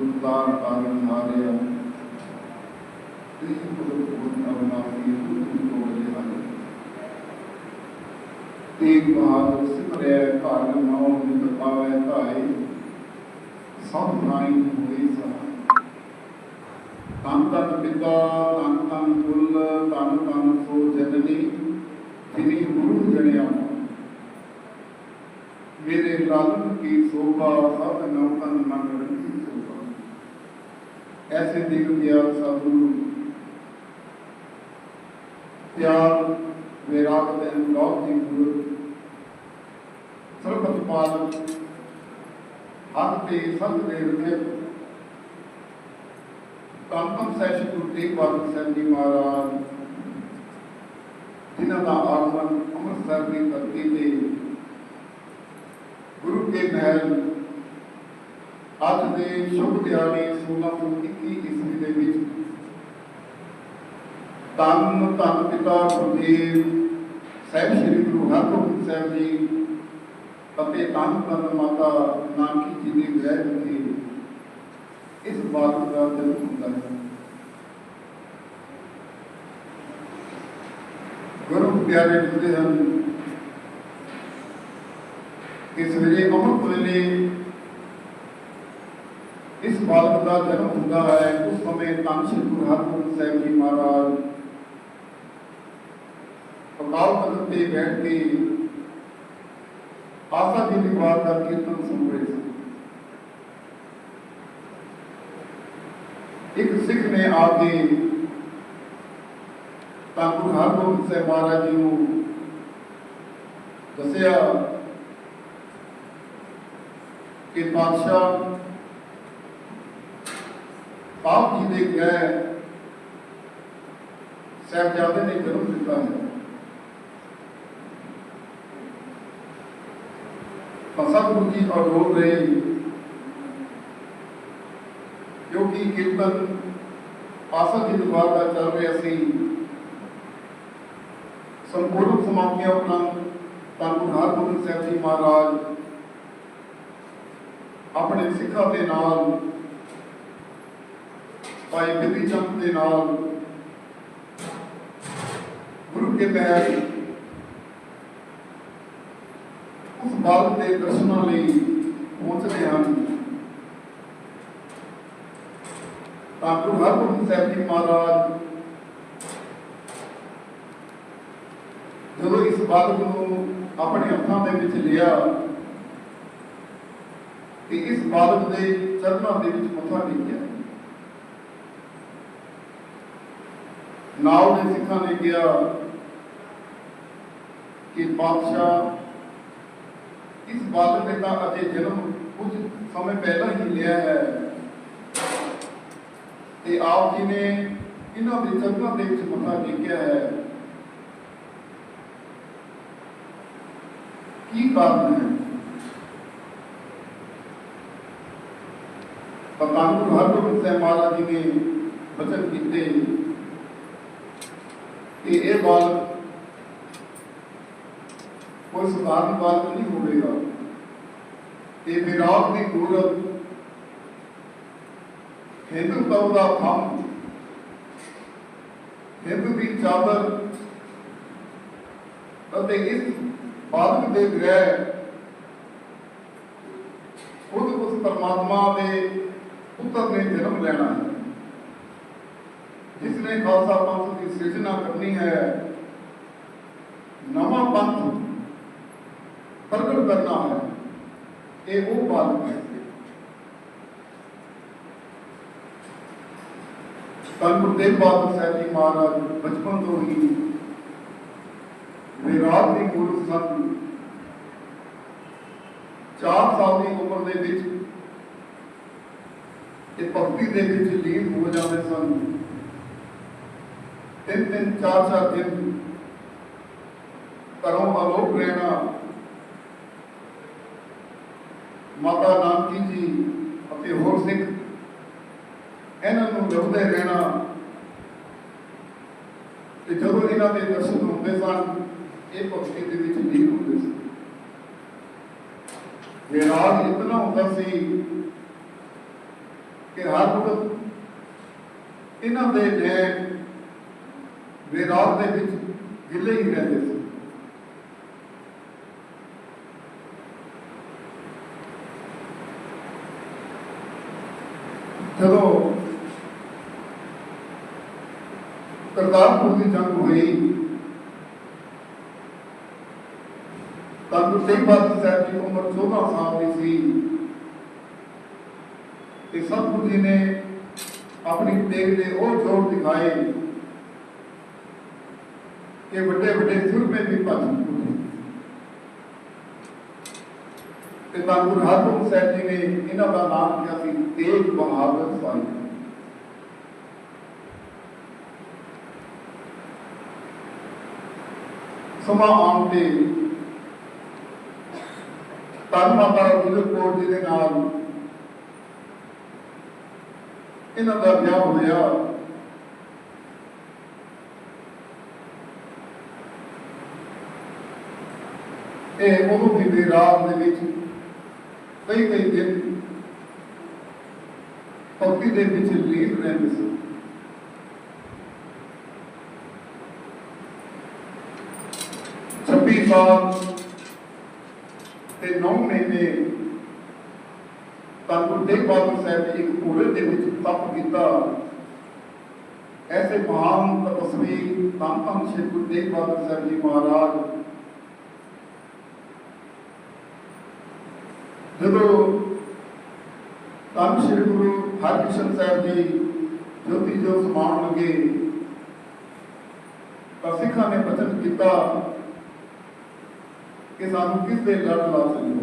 ਗੁਰਦਾਰ ਕਾਰਨ ਹਾਰਿਆ ਤੇ ਕੁਦਰਤ ਕੋਲ ਅਵਨਾਸੀ ਕੁਦਰਤ ਕੋਲ ਹਨ। ਤੇਗ ਬਹਾਦਰ ਸਿਮਰਿਆ, ਘਰ ਨਾਉ ਨਿਤ ਪਾਵੈ ਧਾਏ। ਸਭ ਨਾਈ ਹੋਈ ਸਹਾ ਤਨ ਤਨ ਪਿਤਾ ਤਨ ਤਨ ਕੁਲ ਤਨ ਤਨ ਸੋ ਜਨਨੀ ਜਿਨੀ ਗੁਰੂ ਜਣਿਆ। ਮੇਰੇ ਲਾਲਨ ਕੀ ਸੋਭਾ, ਸਭ ਨਉ ਮਨ ਰੰਗੀ ਸੋਭਾ। ਐਸੇ ਦਿਲ ਗਿਆ ਸਤਿਗੁਰੂ ਪਿਆਰ ਵਿਰਾਗ ਦੇ ਅਨੁਭਵ ਦੀ ਗੁਰੂ। ਸਰਬਤ ਪਾਲਕ ਹੱਥ ਤੇ ਸੰਤ ਦੇ ਹਿਰਦੇ ਕੰਪਨ ਸੈਸ਼ਨ ਟੁੱਟੀ ਬਾਬਾ ਸਾਹਿਬ ਜੀ ਮਹਾਰਾਜ। ਜਿਨ੍ਹਾਂ ਦਾ ਆਗਮਨ ਅੰਮ੍ਰਿਤਸਰ ਦੀ ਧਰਤੀ ਤੇ ਗੁਰੂ ਕੇ ਮਹਿਲ ਅੱਜ ਦੇ ਸ਼ੁਭ ਦਿਹਾੜੇ 1621 ਈਸਵੀ ਦੇ ਵਿੱਚ ਧੰਨ ਧੰਨ ਪਿਤਾ ਗੁਰਦੇਵ ਸਾਹਿਬ, ਸ੍ਰੀ ਗੁਰੂ ਹਰਗੋਬਿੰਦ ਸਾਹਿਬ ਜੀ ਅਤੇ ਧੰਨ ਧੰਨ ਮਾਤਾ ਨਾਨਕੀ ਜੀ ਦੀ ਗ੍ਰਹਿ ਵਿਖੇ ਇਸ ਬਾਤ ਦਾ ਜਨਮ ਹੁੰਦਾ ਹੈ। ਗੁਰੂ ਪਿਆਰੇ ਹੁੰਦੇ ਹਨ। ਕਿ ਸਵੇਰੇ ਅੰਮ੍ਰਿਤ ਵੇਲੇ ਇਸ ਬਾਲਕ ਦਾ ਜਨਮ ਹੁੰਦਾ ਹੈ ਉਸ ਸਮੇਂ ਧੰਨ ਸ਼੍ਰੀ ਗੁਰੂ ਹਰਗੋਬਿੰਦ ਸਾਹਿਬ ਜੀ ਮਹਾਰਾਜ ਅਕਾਲ ਤਖਤ ਤੇ ਬੈਠ ਕੇ ਆਸਾ ਦੀ ਦੀਵਾਰ ਦਾ ਕੀਰਤਨ ਸੁਣ ਰਹੇ ਸੀ ਇੱਕ ਸਿੱਖ ਨੇ ਆ ਕੇ ਤਾਂ ਗੁਰੂ ਹਰਗੋਬਿੰਦ ਸਾਹਿਬ ਮਹਾਰਾਜ ਜੀ ਨੂੰ ਦੱਸਿਆ ਕਿ ਪਾਤਸ਼ਾਹ ਆਪ ਸਾਹਿਬਜ਼ਾਦੇ ਨੇ ਜਨਮ ਦਿੱਤਾ ਹੈ। ਤਾਂ ਸਤਿਗੁਰੂ ਜੀ ਅਡੋਲ ਰਹੇ। ਕਿਉਂਕਿ ਕੀਰਤਨ ਪਾਸਾ ਦੀ ਦੁਆਰ ਦਾ ਚੱਲ ਰਿਹਾ ਸੀ। ਸੰਪੂਰਨ ਸਮਾਪਤੀਆਂ ਉਪਰੰਤ ਤਾਂ ਗੁਰੂ ਹਰਗੋਬਿੰਦ ਸਾਹਿਬ ਜੀ ਮਹਾਰਾਜ ਆਪਣੇ ਸਿੱਖਾਂ ਦੇ ਨਾਲ ਭਾਈ ਬਿਧੀ ਚੰਦ ਦੇ ਨਾਲ ਗੁਰੂ ਕੇ ਮਹਿਲ ਉਸ ਬਾਲਕ ਦੇ ਦਰਸ਼ਨਾਂ ਲਈ ਪਹੁੰਚਦੇ ਹਨ। ਤਾਂ ਗੁਰੂ ਹਰਗੋਬਿੰਦ ਸਾਹਿਬ ਜੀ ਮਹਾਰਾਜ ਜਦੋਂ ਇਸ ਬਾਲਕ ਨੂੰ ਆਪਣੇ ਹੱਥਾਂ ਦੇ ਵਿੱਚ ਲਿਆ ਤੇ ਇਸ ਬਾਲਕ ਦੇ ਚਰਨਾਂ ਦੇ ਵਿੱਚ ਮੱਥਾ ਟੇਕਿਆ। ਨਾਲ ਦੇ ਸਿੱਖਾਂ ਨੇ ਕਿਹਾ ਕਿ ਬਾਦਸ਼ਾਹ, ਇਸ ਬਾਲਕ ਨੇ ਤਾਂ ਅਜੇ ਜਨਮ ਕੁਝ ਸਮੇਂ ਪਹਿਲਾਂ ਹੀ ਲਿਆ ਹੈ। ਤੇ ਆਪ ਜੀ ਨੇ ਇਹਨਾਂ ਦੇ ਚਰਨਾਂ ਦੇ ਵਿੱਚ ਮੱਥਾ ਟੇਕਿਆ ਹੈ। ਕੀ ਕਾਰਨ ਹੈ? ਪਤਾਨ ਗੁਰੂ ਹਰਗੋਬਿੰਦ ਸਾਹਿਬ ਮਹਾਰਾਜ ਜੀ ਨੇ ਬਚਨ ਕੀਤੇ। ਕਿ ਇਹ ਬਾਲ ਕੋਈ ਸਧਾਰਨ ਬਾਲਕ ਨਹੀਂ ਹੋਵੇਗਾ। ਇਹ ਵਿਰਾਟ ਦੀ ਗੂਰਤ ਹਿੰਦੂਤਵ ਦਾ ਖੰਭ ਹਿੰਦੂ ਦੀ ਚਾਦਰ ਅਤੇ ਇਸ ਬਾਲਕ ਦੇ ਗ੍ਰਹਿ ਖੁਦ ਉਸ ਪਰਮਾਤਮਾ ਦੇ ਪੁੱਤਰ ਨੇ ਜਨਮ ਲੈਣਾ ਹੈ। ਜਿਸ ਨੇ ਖਾਲਸਾ ਪੰਥ ਦੀ ਸਿਰਜਣਾ ਕਰਨੀ ਹੈ। ਨਵਾਂ ਪੰਥ ਪ੍ਰਗਟ ਕਰਨਾ ਹੈ। ਇਹ ਉਹ ਬਾਲਕ ਹੈ। ਤਾਂ ਗੁਰਦੇਵ ਬਹਾਦਰ ਸਾਹਿਬ ਜੀ ਮਹਾਰਾਜ ਬਚਪਨ ਤੋਂ ਹੀ ਵਿਰਾਟ ਦੀ ਮੂਰਤ ਸਨ। 4 ਸਾਲ ਦੀ ਉਮਰ ਦੇ ਵਿੱਚ ਇਹ ਭਗਤੀ ਦੇ ਵਿੱਚ ਲੀਨ ਹੋ ਜਾਂਦੇ ਸਨ। ਤਿੰਨ ਤਿੰਨ ਚਾਰ ਚਾਰ ਦਿਨ ਘਰੋਂ ਅਲੋਪ ਰਹਿਣਾ ਮਾਤਾ ਨਾਨਕੀ ਜੀ ਅਤੇ ਹੋਰ ਸਿੱਖ, ਇਹਨਾਂ ਨੂੰ ਲੱਭਦੇ ਰਹਿਣਾ ਤੇ ਜਦੋਂ ਇਹਨਾਂ ਦੇ ਦਰਸ਼ਨ ਹੁੰਦੇ ਸਨ, ਇਹ ਭਗਤੀ ਦੇ ਵਿੱਚ ਲੀਨ ਹੁੰਦੇ ਸੀ। ਵਿਰਾਗ ਇਤਨਾ ਹੁੰਦਾ ਸੀ ਕਿ ਹਰ ਵਕਤ ਇਹਨਾਂ ਦੇ ਨੈਣ ਵਿਰਾਗ ਦੇ ਵਿੱਚ ਗਿੱਲੇ ਹੀ ਰਹਿੰਦੇ ਸੀ। ਜਦੋਂ ਕਰਤਾਰਪੁਰ ਦੀ ਜੰਗ ਹੋਈ, ਤਾਂ ਗੁਰੂ ਤੇਗ ਸਾਹਿਬ ਦੀ ਉਮਰ 14 ਸਾਲ ਦੀ ਸੀ ਤੇ ਸਤਿਗੁਰੂ ਜੀ ਨੇ ਆਪਣੀ ਤੇਗ ਦੇ ਉਹ ਜੋਰ ਦਿਖਾਏ। ਕਿ ਵੱਡੇ ਵੱਡੇ ਸੁਰਮੇ ਵੀ ਭੱਜ ਉੱਠੇ ਤੇ ਤਾਂ ਗੁਰੂ ਸਾਹਿਬ ਜੀ ਨੇ ਇਹਨਾਂ ਦਾ ਨਾਮ ਕਿਹਾ ਸੀ, ਤੇਗ ਬਹਾਦਰ ਸਾਹਿਬ। ਸਮਾਂ ਆਉਣ ਤੇ ਧੰਨ ਮਾਤਾ ਗੁਜਰ ਕੌਰ ਜੀ ਦੇ ਨਾਲ ਇਹਨਾਂ ਦਾ ਵਿਆਹ ਹੋਇਆ। ਇਹ ਉਹ ਵੀ ਦੇ ਦੇ ਵਿੱਚ ਕਈ ਕਈ ਦਿਨ ਭਗਤੀ ਦੇ ਵਿੱਚ ਲੀਨ ਰਹਿੰਦੇ ਸੀ। ਛੱਬੀ ਸਾਲ ਤੇ 9 ਮਹੀਨੇ ਤਾਂ ਗੁਰੂ ਤੇਗ ਬਹਾਦਰ ਸਾਹਿਬ ਜੀ ਇੱਕ ਪੂਰੇ ਦੇ ਵਿੱਚ ਤਪ ਕੀਤਾ। ਐਸੇ ਮਹਾਨ ਤਪਸਵੀ ਤਾਂ ਤਾਂ ਸ਼੍ਰੀ ਗੁਰੂ ਤੇਗ ਬਹਾਦਰ ਸਾਹਿਬ ਜੀ ਮਹਾਰਾਜ ਜਦੋਂ ਤਾਂ ਸ਼੍ਰੀ ਗੁਰੂ ਹਰਕ੍ਰਿਸ਼ਨ ਸਾਹਿਬ ਜੀ ਜੋਤੀ ਜੋ ਸਮਾਉਣ ਲੱਗੇ, ਤਾਂ ਸਿੱਖਾਂ ਨੇ ਬਚਨ ਕੀਤਾ ਕਿ ਸਾਨੂੰ ਕਿਸ ਦੇ ਲੜ ਲਾ ਸਕੀਏ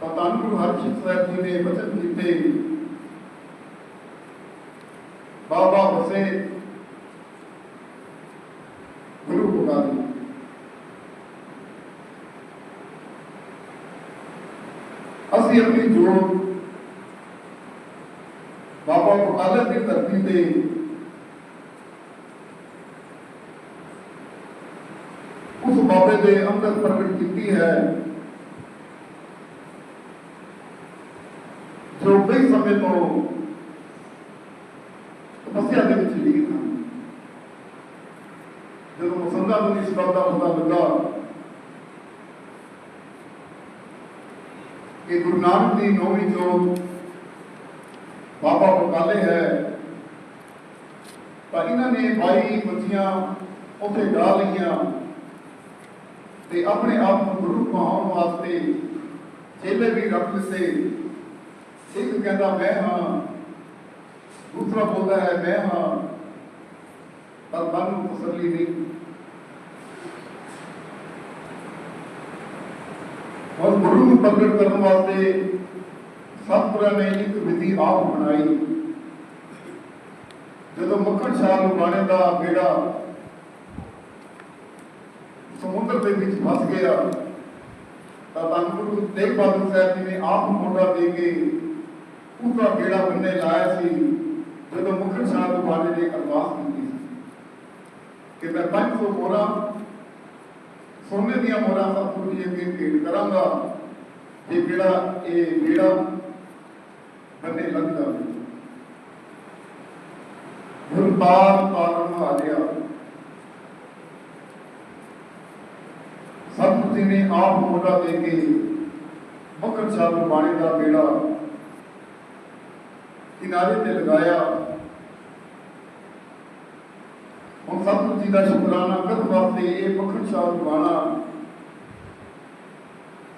ਤਾਂ ਧੰਨ ਗੁਰੂ ਹਰਕ੍ਰਿਸ਼ਨ ਸਾਹਿਬ ਜੀ ਨੇ ਬਚਨ ਕੀਤੇ, ਬਾਬਾ ਵਸੇ ਗੁਰੂ ਬੁਖਾਰੀ ਅਸੀਂ ਆਪਣੀ ਜੋਤ ਬਾਬਾ ਬਕਾਲਰ ਦੀ ਧਰਤੀ ਤੇ ਉਸ ਬਾਬੇ ਦੇ ਅੰਦਰ ਪ੍ਰਗਟ ਕੀਤੀ ਹੈ। ਜੋ ਕਈ ਸਮੇਂ ਤੋਂ ਤਪੱਸਿਆ ਦੇ ਵਿੱਚ ਲੀਨ ਹਨ। ਜਦੋਂ ਮੁਸੰਦਾ ਨੂੰ ਇਸ ਦਾ ਬੰਦਾ ਲੱਗਾ ਕਿ ਗੁਰੂ ਨਾਨਕ ਦੀ ਨੌਵੀਂ ਜੋਤ ਬਾਬਾ ਬਕਾਲੇ ਹੈ। ਤਾਂ ਇਹਨਾਂ ਨੇ 22 ਬੱਚੀਆਂ ਉੱਥੇ ਗਾ ਲਈਆਂ ਤੇ ਆਪਣੇ ਆਪ ਨੂੰ ਗੁਰੂ ਪਾਉਣ ਵਾਸਤੇ ਚੇਲੇ ਵੀ ਰੱਖ ਦਿੱਤੇ। ਇੱਕ ਕਹਿੰਦਾ, ਮੈਂ ਹਾਂ। ਦੂਸਰਾ ਬੋਲਦਾ ਹੈ, ਮੈਂ ਹਾਂ। ਪਰ ਮਨ ਨੂੰ ਤਸੱਲੀ ਨਹੀਂ ਔਰ ਗੁਰੂ ਨੂੰ ਪ੍ਰਗਟ ਕਰਨ ਵਾਸਤੇ ਸਤਿਗੁਰਾਂ ਨੇ ਇੱਕ ਵਿਧੀ ਆਪ ਬਣਾਈ। ਜਦੋਂ ਮੱਖਣ ਸ਼ਾਹ ਨੂੰ ਬਾਣੇ ਦਾ ਬੇੜਾ ਸਮੁੰਦਰ ਦੇ ਵਿੱਚ ਫਸ ਗਿਆ, ਤਾਂ ਧੰਨ ਗੁਰੂ ਤੇਗ ਬਹਾਦਰ ਸਾਹਿਬ ਜੀ ਨੇ ਆਪ ਮੋਢਾ ਦੇ ਕੇ ਉਹਦਾ ਬੇੜਾ ਬੰਨੇ ਲਾਇਆ ਸੀ, ਜਦੋਂ ਮੱਖਣ ਸ਼ਾਹ ਨੂੰ ਬਾਣੇ ਨੇ ਅਰਦਾਸ ਕੀਤੀ ਸੀ ਕਿ ਮੈਂ 500 ਮੋਹਰਾਂ, ਸੋਨੇ ਦੀਆਂ ਮੋਹਰਾਂ ਸਤਿਗੁਰੂ ਜੀ ਅੱਗੇ ਭੇਟ ਕਰਾਂਗਾ। ਇਹ ਜਿਹੜਾ ਇਹ ਬੇੜਾ ਬੰਨੇ ਲੱਗ ਜਾਵੇ ਹੁਣ ਤਾਰ ਤਾਰਨ ਆ ਗਿਆ। ਸਤਿਗੁਰੂ ਜੀ ਨੇ ਆਪ ਮੋਢਾ ਦੇ ਕੇ ਮੱਖਣ ਸ਼ਾਹ ਨੂੰ ਬਾਣੇ ਦਾ ਬੇੜਾ ਕਿਨਾਰੇ ਤੇ ਲਗਾਇਆ। ਹੁਣ ਸਤਿਗੁਰੂ ਜੀ ਦਾ ਸ਼ੁਕਰਾਨਾ ਕਰਨ ਵਾਸਤੇ ਇਹ ਮੱਖਣ ਸ਼ਾਹ ਬਾਣਾ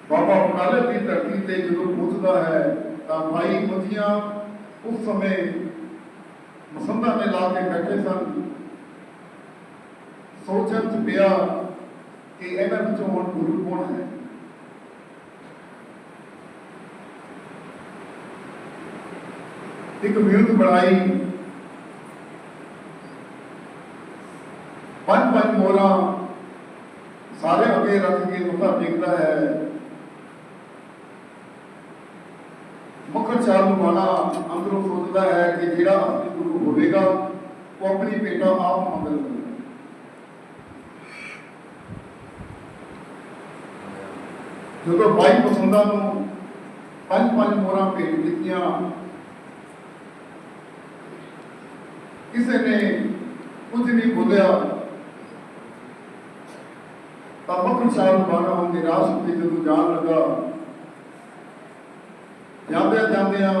ਬਾਬਾ ਬਕਾਲੇ ਦੀ ਧਰਤੀ ਤੇ ਜਦੋਂ ਪਹੁੰਚਦਾ ਹੈ, ਤਾਂ ਭਾਈ ਮੁੰਜੀਆਂ ਉਸ ਸਮੇਂ ਮਸੰਦਾ ਨੇ ਲਾ ਕੇ ਬੈਠੇ ਸਨ। ਸੋਚਣ ਚ ਪਿਆ ਕਿ ਇਹਨਾਂ ਵਿੱਚੋਂ ਹੁਣ ਗੁਰੂ ਕੌਣ ਹੈ? ਇੱਕ ਵਿਉਂਤ ਬਣਾਈ ਪੰਜ ਪੰਜ ਮੋਰਾ ਸਾਰੇ ਅੱਗੇ ਰੱਖ ਕੇ ਮੱਥਾ ਟੇਕਦਾ ਹੈ ਮੁਖਰ ਚਾਲ ਨੂੰ ਮਾਣਾ ਅੰਦਰੋਂ ਸੋਚਦਾ ਹੈ ਕਿ ਜਿਹੜਾ ਅਸਲੀ ਗੁਰੂ ਹੋਵੇਗਾ, ਉਹ ਆਪਣੀ ਭੇਟਾ ਆਪ ਮੰਗਲ ਕਰੇਗਾ ਜਦੋਂ ਬਾਈ ਪਸੰਦਾਂ ਨੂੰ ਪੰਜ ਪੰਜ ਮੋਹਰਾਂ ਭੇਟ ਦਿੱਤੀਆਂ, ਕਿਸੇ ਨੇ ਕੁਝ ਨਹੀਂ ਬੋਲਿਆ, ਤਾਂ ਮੱਖਣ ਸਾਹਿਬ ਬਾਣਾ ਹੁਣ ਨਿਰਾਸ਼ ਹੋ ਜਦੋਂ ਜਾਣ ਲੱਗਾ। ਜਾਂਦਿਆਂ ਜਾਂਦਿਆਂ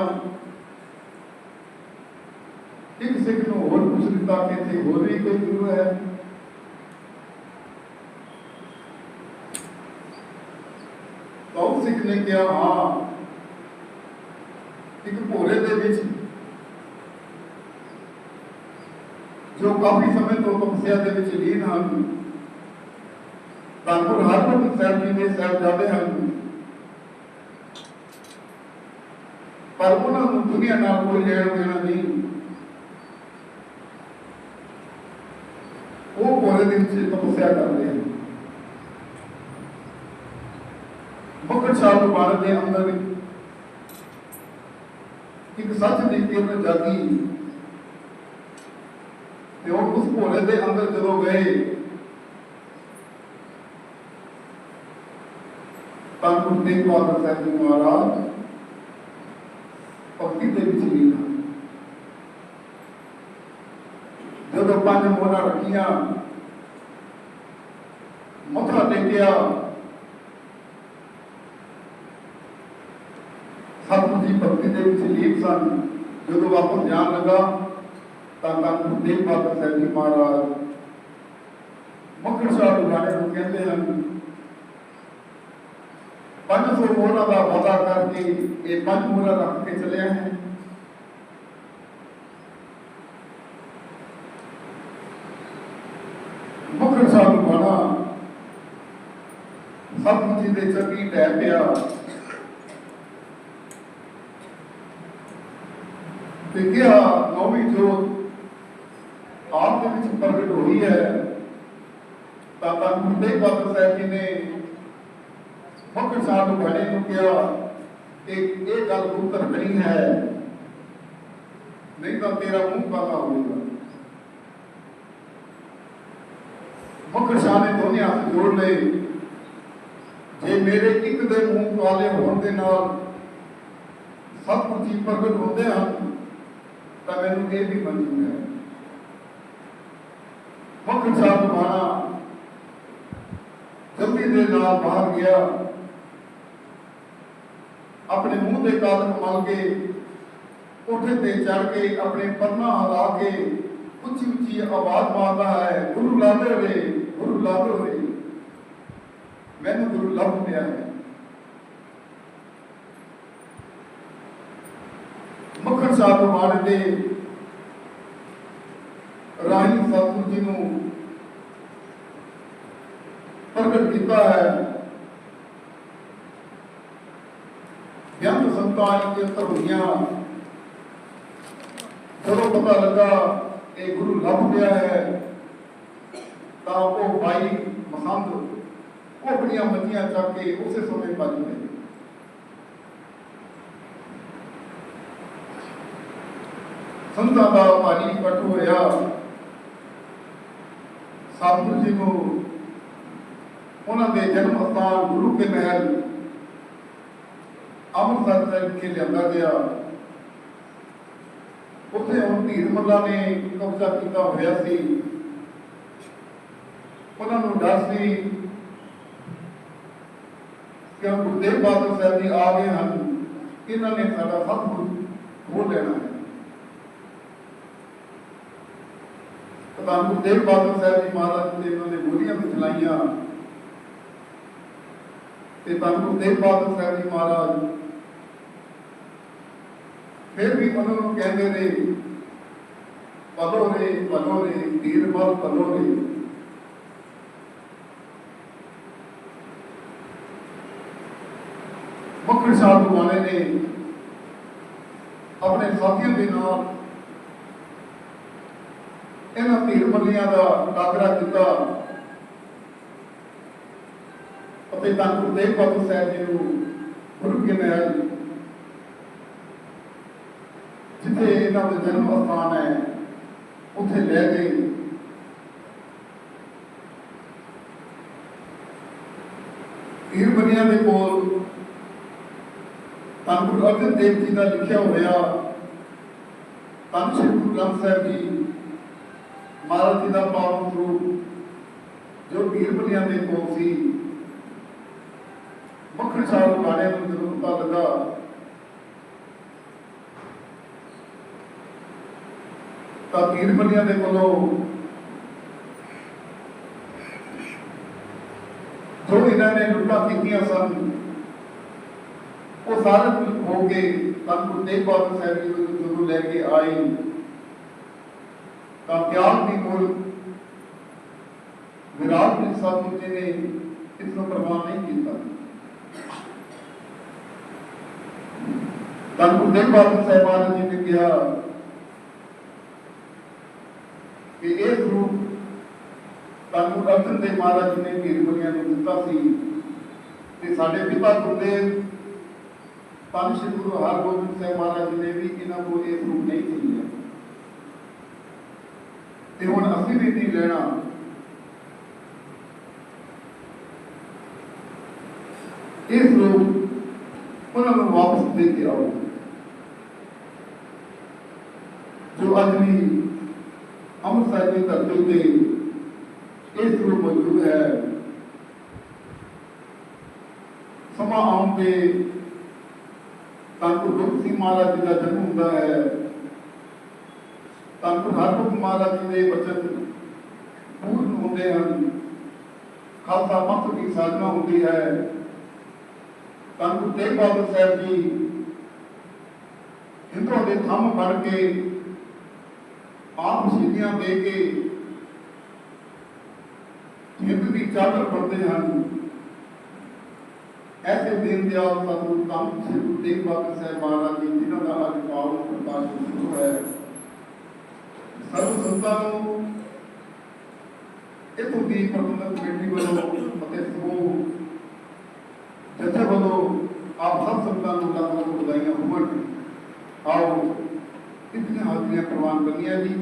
ਇੱਕ ਸਿੱਖ ਨੂੰ ਹੋਰ ਪੁੱਛ ਦਿੱਤਾ ਕਿ ਇੱਥੇ ਹੋਰ ਵੀ ਕੋਈ ਗੁਰੂ ਹੈ। ਤਾਂ ਸਿੱਖ ਨੇ ਕਿਹਾ, ਹਾਂ, ਇੱਕ ਭੋਰੇ ਦੇ ਵਿੱਚ ਜੋ ਕਾਫੀ ਸਮੇਂ ਤੋਂ ਤਪੱਸਿਆ ਦੇ ਵਿੱਚ ਲੀਨ ਹਨ ਤਾਂਪੁਰ ਹਰਮੰਦਰ ਸਾਹਿਬ ਜੀ ਦੇ ਸਾਹਿਬਜ਼ਾਦੇ ਹਨ ਪਰ ਉਹਨਾਂ ਨੂੰ ਦੁਨੀਆ ਨਾਲ ਕੋਈ ਲੈਣ ਦੇਣਾ ਨਹੀਂ। ਉਹ ਭੋਰੇ ਦੇ ਵਿੱਚ ਤਪੱਸਿਆ ਕਰਦੇ ਹਨ ਮੱਕੜ ਸਾਹਿਬ ਭਾਰਤ ਦੇ ਅੰਦਰ ਇੱਕ ਸੱਚ ਦੀ ਕਿਰਨ ਜਾਗੀ। ਤੇ ਉਹ ਉਸ ਭੋਲੇ ਦੇ ਅੰਦਰ ਜਦੋਂ ਗਏ, ਤਾਂ ਗੁਰੂ ਤੇਗ ਬਹਾਦਰ ਸਾਹਿਬ ਜੀ ਮਹਾਰਾਜ ਭਗਤੀ ਦੇ ਵਿੱਚ ਲੀਨ ਹਨ ਜਦੋਂ ਪੰਜ ਮੋਹਰਾਂ ਰੱਖੀਆਂ। ਮੱਥਾ ਟੇਕਿਆ। ਸਤਿਗੁਰੂ ਜੀ ਭਗਤੀ ਦੇ ਵਿੱਚ ਲੀਨ ਸਨ। ਜਦੋਂ ਵਾਪਸ ਜਾਣ ਲੱਗਾ, ਤਾਂ ਤਾਂ ਗੁਰੂ ਤੇਗ ਬਹਾਦਰ ਸਾਹਿਬ ਜੀ ਮਹਾਰਾਜ ਮੱਕੜ ਸਾਹਿਬ ਦੁਆਰੇ ਨੂੰ ਕਹਿੰਦੇ ਹਨ 500 ਮੋਹਰਾਂ ਦਾ ਵਾਅਦਾ ਕਰਕੇ ਇਹ ਪੰਜ ਮੋਹਰਾਂ ਰੱਖ ਕੇ ਚੱਲਿਆ ਹੈ ਮੱਕੜ ਸਾਹਿਬ ਦੁਆਰਾ ਸਤਿਗੁਰੂ ਜੀ ਦੇ ਚੱਕੀ ਟੈ ਪਿਆ। ਤੇ ਕਿਹਾ, ਨੌਵੀਂ ਜੋਤ ਆਪ ਦੇ ਵਿੱਚ ਪ੍ਰਗਟ ਹੋਈ ਹੈ, ਤਾਂ ਤਾਂ ਗੁਰੂ ਤੇਗ ਬਹਾਦਰ ਸਾਹਿਬ ਜੀ ਨੇ ਮੱਕੜ ਸਾਹਿਬ ਨੂੰ ਬਣੇ ਨੂੰ ਕਿਹਾ ਕਿ ਇਹ ਗੱਲ ਤੂੰ ਧਰਮਣੀ ਹੈ। ਨਹੀਂ ਤਾਂ ਤੇਰਾ ਮੂੰਹ ਕਾਲਾ ਹੋਵੇਗਾ ਮੱਕੜ ਸਾਹਿਬ ਨੇ ਦੋਨੇ ਹੱਥ ਜੋੜ ਲਏ। ਜੇ ਮੇਰੇ ਇੱਕ ਦੇ ਮੂੰਹ ਕਾਲੇ ਹੋਣ ਦੇ ਨਾਲ ਸਤਿਗੁਰੂ ਜੀ ਪ੍ਰਗਟ ਹੁੰਦੇ ਹਨ, ਤਾਂ ਮੈਨੂੰ ਇਹ ਵੀ ਮਨਜ਼ੂਰ ਹੈ ਮੱਕੜ ਸਾਹਿਬ ਦੁਬਾਰਾ ਜਲਦੀ ਦੇ ਨਾਲ ਬਾਹਰ ਗਿਆ, ਆਪਣੇ ਮੂੰਹ ਦੇ ਕਾਲਕ ਮਲ ਕੇ, ਕੋਠੇ ਤੇ ਚੜ ਕੇ, ਆਪਣੇ ਪਰਨਾ ਹਿਲਾ ਕੇ ਉੱਚੀ ਉੱਚੀ ਆਵਾਜ਼ ਮਾਰਦਾ ਹੈ, ਗੁਰੂ ਲਾਦੇ ਹੋਏ ਗੁਰੂ ਲਾਦੇ ਹੋਏ ਮੈਨੂੰ ਗੁਰੂ ਲੱਭ ਪਿਆ ਹੈ। ਮੱਖਣ ਸਾਹਿਬ ਮਾਨ ਦੇ ਰਾਹੀ ਸਤਿਗੁਰੂ ਜੀ ਨੂੰ ਪ੍ਰਗਟ ਕੀਤਾ ਹੈ ਗਿਆਨ ਸੰਤਾਨ ਕੇ ਅੰਤਰ ਜਦੋਂ ਪਤਾ ਲੱਗਾ ਇਹ ਗੁਰੂ ਲੱਭ ਪਿਆ ਹੈ, ਤਾਂ ਉਹ ਭਾਈ ਮਸੰਦ ਉਹ ਆਪਣੀਆਂ ਮੱਝੀਆਂ ਚੱਕ ਕੇ ਉਸੇ ਸਮੇਂ ਭੱਜ ਗਏ ਸੰਤਾਂ ਦਾ ਪਾਣੀ ਇਕੱਠ ਹੋਇਆ ਸਤਿਗੁਰੂ ਜੀ ਨੂੰ ਉਹਨਾਂ ਦੇ ਜਨਮ ਸਥਾਨ ਗੁਰੂ ਕੇ ਮਹਿਲ, ਅੰਮ੍ਰਿਤਸਰ ਸਾਹਿਬ ਕੇ ਲਿਆਂਦਾ ਗਿਆ। ਉੱਥੇ ਹੁਣ ਧੀਰ ਮੱਲਾ ਨੇ ਕਬਜ਼ਾ ਕੀਤਾ ਹੋਇਆ ਸੀ। ਉਹਨਾਂ ਨੂੰ ਡਰ ਸੀ ਕਿ ਗੁਰਦੇਵ ਬਹਾਦਰ ਸਾਹਿਬ ਜੀ ਆ ਗਏ ਹਨ? ਇਹਨਾਂ ਨੇ ਸਾਡਾ ਸਭ ਕੁਝ ਖੋਹ ਲੈਣਾ ਹੈ। ਤਾਂ ਗੁਰਦੇਵ ਬਹਾਦਰ ਸਾਹਿਬ ਜੀ ਮਹਾਰਾਜ ਨੇ ਉਹਨਾਂ ਨੇ ਗੋਲੀਆਂ ਚਲਾਈਆਂ। ਤੇ ਤਾਂ ਗੁਰਦੇਵ ਬਹਾਦਰ ਸਾਹਿਬ ਜੀ ਮਹਾਰਾਜ ਫਿਰ ਵੀ ਉਹਨਾਂ ਨੂੰ ਕਹਿੰਦੇ ਨੇ ਪਲੋ ਰੇ ਪਲੋ ਰੇ ਧੀਰ ਮਲ ਪਲੋ ਨੇ ਮੱਖਣ ਸਾਹਿਬ ਵਾਲੇ ਨੇ। ਆਪਣੇ ਸਾਥੀਆਂ ਦੇ ਨਾਲ ਇਹਨਾਂ ਧੀਰ ਮੱਲੀਆਂ ਦਾ ਟਾਕਰਾ ਕੀਤਾ ਅਤੇ ਤਾਂ ਗੁਰਦੇਵ ਬਾਬੂ ਸਾਹਿਬ ਜੀ ਨੂੰ ਗੁਰੂ ਕੇ ਮਹਿਲ, ਜਿੱਥੇ ਇਹਨਾਂ ਦਾ ਜਨਮ ਸਥਾਨ ਹੈ, ਉੱਥੇ ਲੈ ਗਏ। ਧੀਰ ਬੰਨਿਆਂ ਦੇ ਕੋਲ ਤਾਂ ਗੁਰੂ ਅਰਜਨ ਦੇਵ ਜੀ ਦਾ ਲਿਖਿਆ ਹੋਇਆ ਤਾਂ ਸ੍ਰੀ ਗੁਰੂ ਗ੍ਰੰਥ ਸਾਹਿਬ ਜੀ ਮਹਾਰਾਜ ਜੀ ਦਾ ਪਾਵਨ ਸਰੂਪ, ਜੋ ਬੀਰਬਲੀਆਂ ਦੇ ਕੋਲ ਸੀ ਮੱਖਣ ਸਾਹਿਬ ਗਾਣੇ ਨੂੰ ਜਦੋਂ ਪਤਾ ਲੱਗਾ, ਤਾਂ ਬੀਰਬਲੀਆਂ ਦੇ ਕੋਲੋਂ ਜੋ ਇਹਨਾਂ ਨੇ ਲੁੱਟਾਂ ਕੀਤੀਆਂ ਸਨ ਉਹ ਸਾਰੇ ਕੁਝ ਹੋ ਕੇ ਤਾਂ ਗੁਰੂ ਤੇਗ ਬਹਾਦਰ ਸਾਹਿਬ ਜੀ ਨੂੰ ਜਦੋਂ ਲੈ ਕੇ ਆਏ, ਤਾਂ ਦੀ ਮੁੱਲ ਵਿਰਾਟ ਦੇ ਸਾਹਿਬ ਜੀ ਨੇ ਇਸ ਨੂੰ ਪ੍ਰਵਾਨ ਨਹੀਂ ਕੀਤਾ। ਤਾਂ ਗੁਰੂ ਤੇਗ ਬਹਾਦਰ ਸਾਹਿਬਾਨ ਜੀ ਨੇ ਕਿਹਾ ਕਿ ਇਹ ਰੂਪ ਤਾਂ ਗੁਰੂ ਅਰਜਨ ਦੇਵ ਮਹਾਰਾਜ ਜੀ ਨੇ ਪੀਰ ਬੁਨੀਆਂ ਨੂੰ ਦਿੱਤਾ ਸੀ ਤੇ ਸਾਡੇ ਪਿਤਾ ਗੁਰਦੇਵ ਪੰਜ ਸ੍ਰੀ ਗੁਰੂ ਹਰਗੋਬਿੰਦ ਸਾਹਿਬ ਮਹਾਰਾਜ ਜੀ ਨੇ ਵੀ ਇਹਨਾਂ ਕੋਲ ਇਹ ਰੂਪ ਨਹੀਂ ਸੀ ਤੇ ਹੁਣ ਅਸੀਂ ਵੀ ਨਹੀਂ ਲੈਣਾ। ਇਸ ਰੂਪ ਉਹਨਾਂ ਨੂੰ ਵਾਪਸ ਦੇ ਕੇ ਆਓ। ਜੋ ਅੱਜ ਵੀ ਅੰਮ੍ਰਿਤਸਰ ਦੀ ਧਰਤੀ ਤੇ ਇਸ ਰੂਪ ਮੌਜੂਦ ਹੈ। ਸਮਾਂ ਆਉਣ ਤੇ ਤਾਂ ਗੁਰੂ ਗੋਬਿੰਦ ਸਿੰਘ ਮਹਾਰਾਜ ਜੀ ਦਾ, ਜਨਮ ਹੁੰਦਾ ਹੈ। ਤਾਂ ਗੁਰੂ ਹਰਗੋਬਿੰਦ ਮਹਾਰਾਜ ਜੀ ਦੇ ਬਚਨ ਪੂਰਨ ਹੁੰਦੇ ਹਨ। ਖਾਲਸਾ ਪੰਥ ਦੀ ਸਾਜਨਾ ਹੁੰਦੀ ਹੈ। ਤਾਂ ਗੁਰੂ ਤੇਗ ਬਹਾਦਰ ਸਾਹਿਬ ਜੀ ਹਿੰਦੂਆਂ ਦੇ ਥੰਮ ਫੜ ਕੇ ਆਪ ਸ਼ਹੀਦੀਆਂ ਦੇ ਕੇ ਹਿੰਦ ਦੀ ਚਾਦਰ ਬਣਦੇ ਹਨ। ਐਸੇ ਦਿਨ ਦੇ ਆਪ ਸਾਨੂੰ ਕੰਮ ਸ੍ਰੀ ਗੁਰੂ ਤੇਗ ਬਹਾਦਰ ਸਾਹਿਬ ਮਹਾਰਾਜ ਜੀ ਜਿਨ੍ਹਾਂ ਦਾ ਅੱਜ ਪਾਵਨ ਪ੍ਰਕਾਸ਼ ਸ਼ੁਰੂ ਹੈ ਸਰਵ ਸੰਤਾਂ ਨੂੰ ਇਥੋਂ ਦੀ ਪ੍ਰਬੰਧਕ ਕਮੇਟੀ ਵੱਲੋਂ ਅਤੇ ਸਮੂਹ ਜਥੇ ਵੱਲੋਂ ਆਪ ਸਭ ਸੰਤਾਂ ਨੂੰ ਲੱਖ ਲੱਖ ਵਧਾਈਆਂ ਹੋਣ ਆਓ ਇਤਨੇ ਹਾਜ਼ਰੀਆਂ ਪ੍ਰਵਾਨ ਕਰਨੀਆਂ ਜੀ